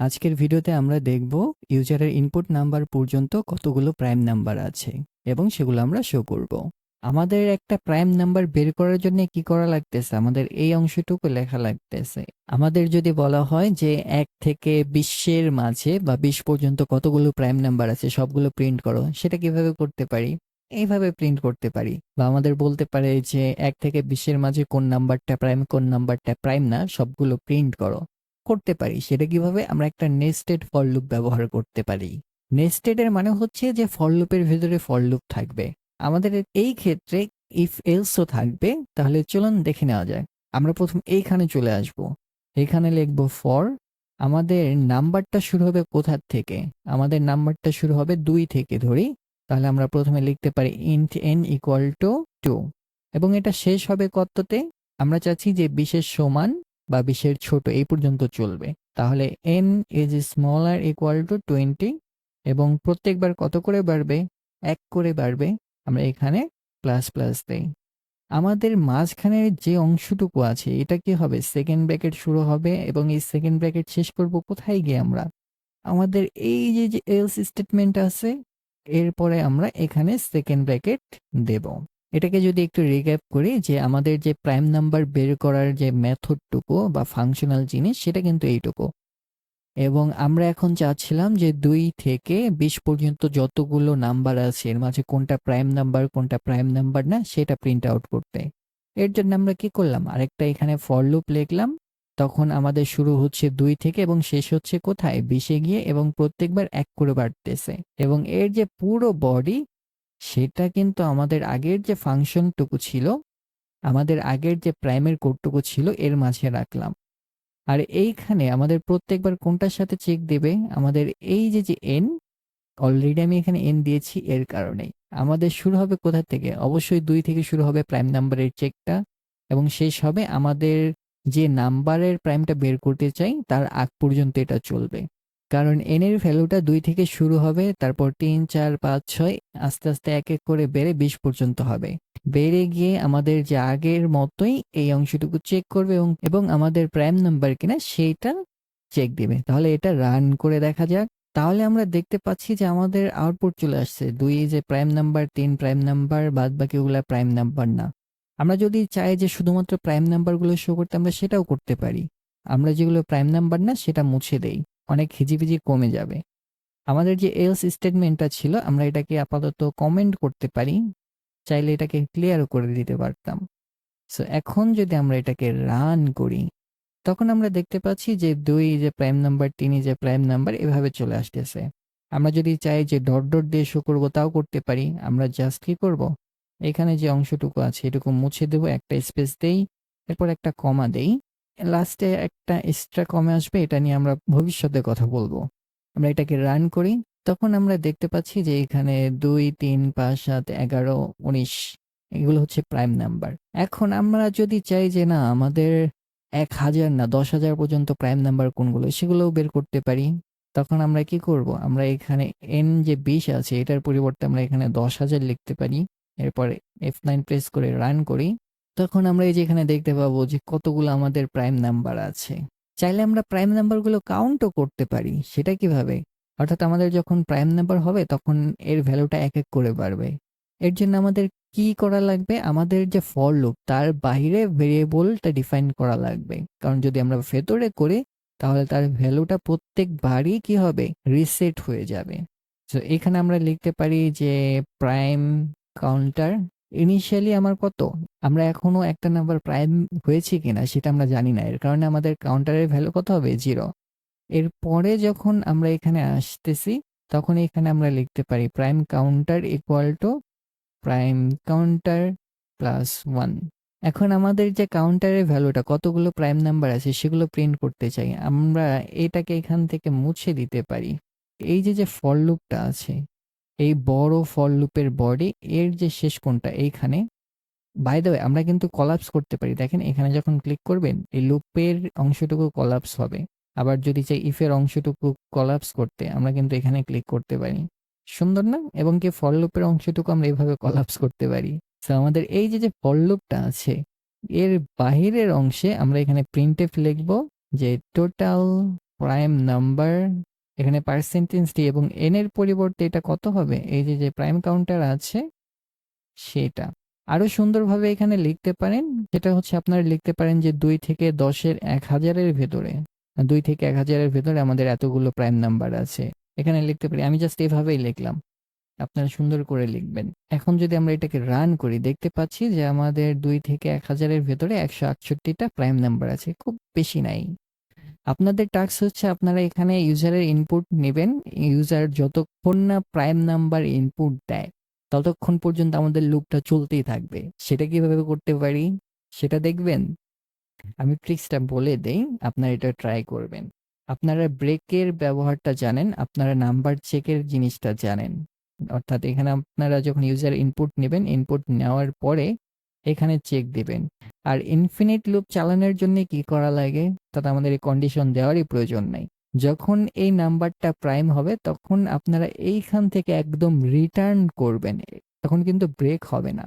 আজকের ভিডিওতে আমরা দেখব ইউজারের ইনপুট নাম্বার পর্যন্ত কতগুলো প্রাইম নাম্বার আছে এবং সেগুলো আমরা শো করব। আমাদের একটা প্রাইম নাম্বার বের করার জন্য কি করা লাগতেছে? আমাদের এই অংশটুকু লেখা লাগতেছে। আমাদের যদি বলা হয় যে এক থেকে বিশ্বের মাঝে বা বিশ পর্যন্ত কতগুলো প্রাইম নাম্বার আছে, সবগুলো প্রিন্ট করো, সেটা কীভাবে করতে পারি? এইভাবে প্রিন্ট করতে পারি। বা আমাদের বলতে পারে যে এক থেকে বিশ্বের মাঝে কোন নাম্বারটা প্রাইম কোন নাম্বারটা প্রাইম না, সবগুলো প্রিন্ট করো। করতে পারি, সেটা কীভাবে? আমরা একটা নেস্টেড ফর লুপ ব্যবহার করতে পারি। নেস্টেড এর মানে হচ্ছে যে ফর লুপের ভিতরে ফর লুপ থাকবে। আমাদের এই ক্ষেত্রে ইফ এলসও থাকবে, তাহলে চলুন দেখে নেওয়া যায় আমরা প্রথম এইখানে চলে আসব। এখানে লিখব ফর আমাদের নাম্বারটা শুরু হবে কোথার থেকে? আমাদের নাম্বারটা শুরু হবে দুই থেকে ধরি। তাহলে আমরা প্রথমে লিখতে পারি int n equal to two এবং এটা শেষ হবে কততে? আমরা চাচ্ছি যে বিশেষ সমান বা বিশের ছোট এই পর্যন্ত চলবে। তাহলে n is smaller equal to twenty এবং প্রত্যেকবার কত করে বাড়বে? এক করে বাড়বে। আমরা এখানে প্লাস প্লাস দেই। আমাদের মাঝখানের যে অংশটুকু আছে, এটা কি হবে? সেকেন্ড ব্র্যাকেট শুরু হবে এবং এই সেকেন্ড ব্র্যাকেট শেষ করব কোথায় গিয়ে আমরা? আমাদের এই যে এলস স্টেটমেন্ট আছে, এরপরে আমরা এখানে সেকেন্ড ব্র্যাকেট দেব। এটাকে যদি একটু রিক্যাপ করি, যে আমাদের যে প্রাইম নাম্বার বের করার যে মেথডটুকু বা ফাংশনাল জিনিস, সেটা কিন্তু এইটুকু। এবং আমরা এখন চাচ্ছিলাম যে দুই থেকে বিশ পর্যন্ত যতগুলো নাম্বার আছে, এর মাঝে কোনটা প্রাইম নাম্বার কোনটা প্রাইম নাম্বার না, সেটা প্রিন্ট আউট করতে। এর জন্য আমরা কি করলাম? আরেকটা এখানে ফর লুপ লিখলাম। তখন আমাদের শুরু হচ্ছে দুই থেকে এবং শেষ হচ্ছে কোথায়? বিশে গিয়ে এবং প্রত্যেকবার এক করে বাড়তেছে। এবং এর যে পুরো বডি সেটা কিন্তু আমাদের আগের যে ফাংশনটুকু ছিল, আমাদের আগের যে প্রাইমের কোডটুকু ছিল, এর মাঝে রাখলাম। আর এইখানে আমাদের প্রত্যেকবার কোনটার সাথে চেক দেবে? আমাদের এই যে যে এন অলরেডি আমি এখানে এন দিয়েছি, এর কারণেই আমাদের শুরু হবে কোথা থেকে? অবশ্যই দুই থেকে শুরু হবে প্রাইম নাম্বারের চেকটা এবং শেষ হবে আমাদের যে নাম্বারের প্রাইমটা বের করতে চাই, তার আগ পর্যন্ত এটা চলবে। কারণ এন এর ভ্যালুটা দুই থেকে শুরু হবে, তারপর তিন, চার, পাঁচ, ছয়, আস্তে আস্তে এক এক করে বেড়ে বিশ পর্যন্ত হবে। বেড়ে গিয়ে আমাদের যে আগের মতোই এই অংশটুকু চেক করবে এবং এবং আমাদের প্রাইম নাম্বার কিনা সেইটা চেক দিবে। তাহলে এটা রান করে দেখা যাক। তাহলে আমরা দেখতে পাচ্ছি যে আমাদের আউটপুট চলে আসছে। দুই যে প্রাইম নাম্বার তিন প্রাইম নাম্বার বাদ বাকিগুলো প্রাইম নাম্বার না। আমরা যদি চাই যে শুধুমাত্র প্রাইম নাম্বারগুলো শো করতে, আমরা সেটাও করতে পারি। আমরা যেগুলো প্রাইম নাম্বার না, সেটা মুছে দেই। অনেক হিজিবিজি কমে যাবে। আমাদের যে এলস স্টেটমেন্টটা ছিল, আমরা এটাকে আপাতত কমেন্ট করতে পারি, চাইলে এটাকে ক্লিয়ারও করে দিতে পারতাম। সো এখন যদি আমরা এটাকে রান করি, তখন আমরা দেখতে পাচ্ছি যে দুই যে প্রাইম নাম্বার তিনি যে প্রাইম নাম্বার এভাবে চলে আসতেছে। আমরা যদি চাই যে ডট ডট দিয়ে শো করব, তাও করতে পারি। আমরা জাস্ট কি করব? এখানে যে অংশটুকু আছে, এটুকু মুছে দেবো, একটা স্পেস দেই, এরপর একটা কমা দেই। লাস্টে একটা এক্সট্রা কমে আসবে, এটা নিয়ে আমরা ভবিষ্যতে কথা বলব। আমরা এটাকে রান করি, তখন আমরা দেখতে পাচ্ছি যে এখানে দুই, তিন, পাঁচ, সাত, এগারো, উনিশ, এগুলো হচ্ছে প্রাইম নাম্বার এখন আমরা যদি চাই যে না, আমাদের এক হাজার না, দশ হাজার পর্যন্ত প্রাইম নাম্বার কোনগুলো, সেগুলোও বের করতে পারি, তখন আমরা কি করব? আমরা এখানে এন যে বিশ আছে, এটার পরিবর্তে আমরা এখানে দশ হাজার লিখতে পারি, এরপরে এফ নাইন প্রেস করে রান করি। তখন আমরা এই যে এখানে দেখতে পাবো যে কতগুলো আমাদের প্রাইম নাম্বার আছে। চাইলে আমরা প্রাইম নাম্বারগুলো কাউন্টও করতে পারি, সেটা কীভাবে? অর্থাৎ আমাদের যখন প্রাইম নাম্বার হবে, তখন এর ভ্যালুটা এক এক করে বাড়বে। এর জন্য আমাদের কি করা লাগবে? আমাদের যে ফর লুপ তার বাইরে ভেরিয়েবলটা ডিফাইন করা লাগবে। কারণ যদি আমরা ভেতরে করি, তাহলে তার ভ্যালুটা প্রত্যেকবারই কি হবে? রিসেট হয়ে যাবে। তো এখানে আমরা লিখতে পারি যে প্রাইম কাউন্টার ইনিশিয়ালি আমার কত? আমরা এখনও একটা নাম্বার প্রাইম হয়েছে কিনা সেটা আমরা জানি না। এর কারণে আমাদের কাউন্টারের ভ্যালু কত হবে? জিরো এরপরে যখন আমরা এখানে আসতেছি, তখন এখানে আমরা লিখতে পারি prime counter equal to prime counter plus one এখন আমাদের যে কাউন্টারের ভ্যালুটা কতগুলো প্রাইম নাম্বার আছে সেগুলো প্রিন্ট করতে চাই। আমরা এটাকে এখান থেকে মুছে দিতে পারি। এই যে যে ফর লুপটা আছে এই বড় ফর লুপের বডি এর যে শেষ কোনটা এইখানে বাই দ্য আমরা কিন্তু কলাপস করতে পারি। দেখেন, এখানে যখন ক্লিক করবেন, এই লুপের অংশটুকু কলাপস হবে। আবার যদি চাই ইফের অংশটুকু কলাপস করতে, আমরা কিন্তু এখানে ক্লিক করতে পারি। সুন্দর না? এবং কি ফর লুপের অংশটুকু আমরা এভাবে কলাপস করতে পারি। তো আমাদের এই যে যে ফর লুপটা আছে, এর বাহিরের অংশে আমরা এখানে প্রিন্টেফ লিখব যে টোটাল প্রাইম নাম্বার এখানে পার্সেন্টেজ ডি এবং এন এর পরিবর্তে এটা কত হবে? এই যে যে প্রাইম কাউন্টার আছে, সেটা। আরও সুন্দরভাবে এখানে লিখতে পারেন যেটা হচ্ছে আপনারা লিখতে পারেন যে দুই থেকে দশের এক হাজারের ভেতরে। দুই থেকে এক হাজারের ভেতরে আমাদের এতগুলো প্রাইম নাম্বার আছে। এখানে লিখতে পারি, আমি জাস্ট এভাবেই লিখলাম। আপনারা সুন্দর করে লিখবেন। এখন যদি আমরা এটাকে রান করি, দেখতে পাচ্ছি যে আমাদের দুই থেকে এক হাজারের ভেতরে একশো আটষট্টিটা প্রাইম নাম্বার আছে। খুব বেশি নাই। আপনাদের টাস্ক হচ্ছে আপনারা এখানে ইউজারের ইনপুট নেবেন। ইউজার যতক্ষণ না প্রাইম নাম্বার ইনপুট দেয়, ততক্ষণ পর্যন্ত আমাদের লুপটা চলতেই থাকবে। সেটা কীভাবে করতে পারি, সেটা দেখবেন? আমি ট্রিক্সটা বলে দেই, আপনারা এটা ট্রাই করবেন। আপনারা ব্রেকের ব্যবহারটা জানেন, আপনারা নাম্বার চেকের জিনিসটা জানেন। অর্থাৎ এখানে আপনারা যখন ইউজার ইনপুট নেবেন ইনপুট নেওয়ার পরে এখানে চেক দিবেন। আর ইনফিনিট লুপ চালানোর জন্য কি করা লাগে? তাতে আমাদের এই কন্ডিশন দেওয়ারই প্রয়োজন নাই। যখন এই নাম্বারটা প্রাইম হবে, তখন আপনারা এইখান থেকে একদম রিটার্ন করবেন। তখন কিন্তু ব্রেক হবে না।